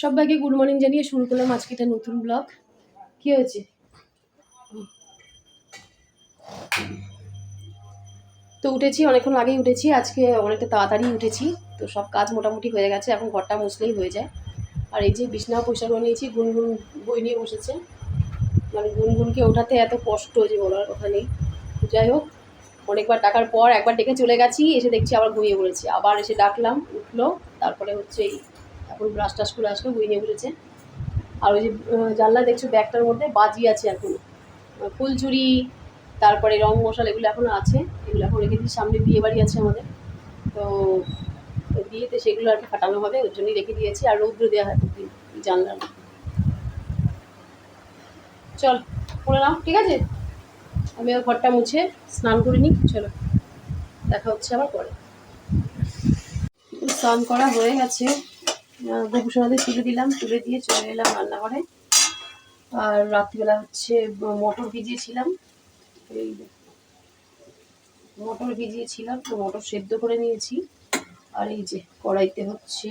সবাইকে good morning জানিয়ে শুরু করলাম আজকে একটা নতুন ব্লগ। কি হয়েছে? তো উঠেছি, অনেকক্ষণ আগেই উঠেছি, আজকে অনেকটা তাড়াতাড়ি উঠেছি। তো সব কাজ মোটামুটি হয়ে গেছে, এখন ঘরটা মুছলেই হয়ে যায়। আর এই যে বিছনা করে নিয়েছি, গুনগুন বই নিয়ে বসেছে। মানে গুনগুনকে ওঠাতে এত কষ্ট যে বলার কথা নেই। যাই হোক, অনেকবার ডাকার পর একবার ডেকে চলে গেছি, এসে দেখছি আবার ঘুমিয়ে পড়েছি। আবার এসে ডাকলাম, উঠল, তারপরে হচ্ছে এই এখন ব্রাশ টাশ করে আসলো নিয়ে বসেছে আর ওই যে জানলা দেখছ ব্যাগটার মধ্যে বাজি আছে এখন। আহ, ফুলঝুরি তারপরে রং মশলা এগুলো এখনও আছে। এগুলো এখন রেখে দিই সামনে বিয়ে বাড়ি আছে আমাদের। তো বিয়েতে সেগুলো আর কি ফাটানো হবে ওর জন্যই রেখে দিয়েছি। আর রৌদ্র দেওয়া হয় জানলার চল করে নাও ঠিক আছে? আমি ওর ঘরটা মুছে স্নান করে নিই চলো। দেখা হচ্ছে আবার পরে। স্নান করা হয়ে গেছে। গোপুসোনাদের তুলে দিলাম, তুলে দিয়ে চলে এলাম রান্নাঘরে। আর রাত্রিবেলা হচ্ছে মটর ভিজিয়েছিলাম। এই মটর ভিজিয়েছিলাম, তো মটর সেদ্ধ করে নিয়েছি। আর এই যে, কড়াইতে হচ্ছে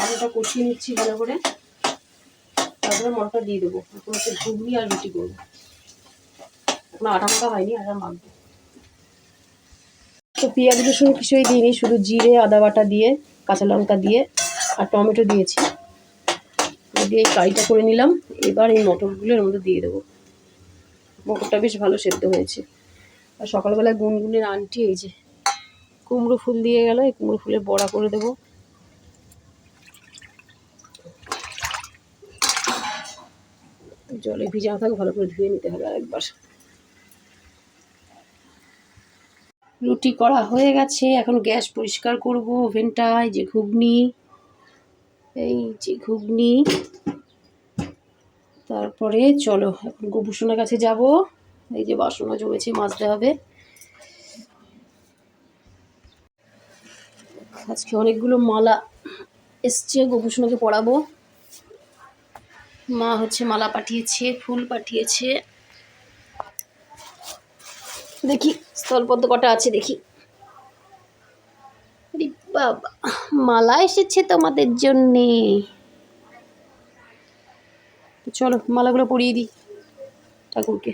আলুটা কষিয়ে নিচ্ছি ভালো করে। তারপরে মটরটা দিয়ে দেবো। এখন হচ্ছে ঘুগনি আর রুটি করব। এখন আটা হয়নি আটা মাখবো তো পেঁয়াজ রসুন কিছুই দিইনি, শুধু জিরে, আদা বাটা দিয়ে। কাঁচা লঙ্কা দিয়ে আর টমেটো দিয়েছি। দিয়ে এই কারিটা করে নিলাম। এবার এই মটরগুলো এর মধ্যে দিয়ে দেবো। মটরটা বেশ ভালো সেদ্ধ হয়েছে। আর সকালবেলায় গুনগুনের আনটি, এই যে কুমড়ো ফুল দিয়ে গেল, এই কুমড়ো ফুলের বড়া করে দেবো। জলে ভিজানো থাকে, ভালো করে ধুয়ে নিতে হবে আরেকবার। রুটি করা হয়ে গেছে। এখন গ্যাস পরিষ্কার করব ওভেনটা এই যে ঘুগনি। এই যে ঘুগনি। তারপরে চলো, এখন গোপুসোনার কাছে যাব। এই যে বাসনও জমেছে, মাজতে হবে। আজকে অনেকগুলো মালা এসছে, গোপুসোনাকে পরাবো মা হচ্ছে মালা পাঠিয়েছে, ফুল পাঠিয়েছে। দেখি, স্থলপদ্ম কটা আছে দেখি। বাবা, মালা এসেছে তোমাদের জন্যে। চলো, মালাগুলো পরিয়ে দিই ঠাকুরকে।